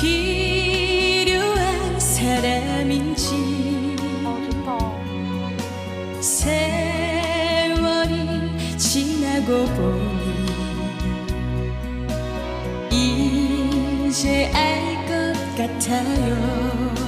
필요한 사람인지 세월이 지나고 보니 이제 알 것 같아요.